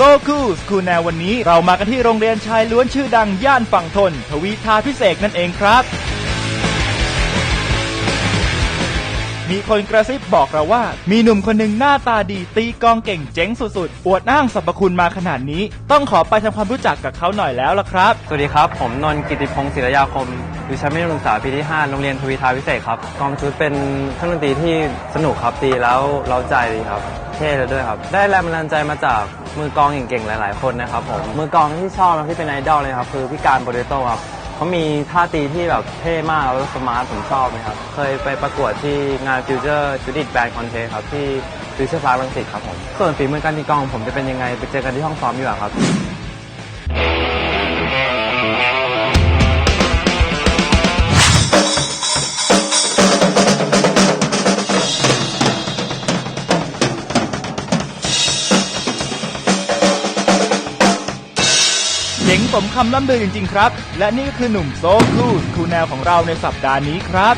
โซคูสคูแนววันนี้เรามากันที่โรงเรียนชายล้วนชื่อดังย่านฝั่งทน ทวีทาพิเศษนั่นเองครับ มีคนกระซิบบอกเราว่า มีหนุ่มคนหนึ่งหน้าตาดีตีกองเก่งเจ๋งสุดๆ อวดอ้างสรรพคุณมาขนาดนี้ ต้องขอไปทำความรู้จักกับเขาหน่อยแล้วล่ะครับ สวัสดีครับ ผมนนท์กิติพงศ์ศิรยาคมอยู่ชั้นมัธยมศึกษาปีที่ 5 โรงเรียนทวีทาพิเศษครับกองชุดเป็นเครื่องดนตรีที่สนุกครับตีแล้วเราใจดีครับ เท่เลยด้วยครับ ได้แรงบันดาลใจมาจาก มือกลองเก่งๆ หลาย ๆ คนนะครับผม มือกลองที่ชอบและที่เป็นไอดอลเลยครับคือพี่การโปเตโต้ครับเขามีท่าตีที่แบบเท่มากแล้วสมาร์ทผมชอบนะครับ เคยไปประกวดที่งาน Future Judith Band Contest ครับที่ฟิวเจอร์พารังสิตครับผมส่วนฝีมือการตีกลองของผมจะเป็นยังไงไปเจอกันที่ห้องซ้อมดีกว่าครับ เจ๋งสมคำล่ำลือจริง ๆ ครับ และนี่ก็คือหนุ่มโซคูสคูแนวของเราในสัปดาห์นี้ครับ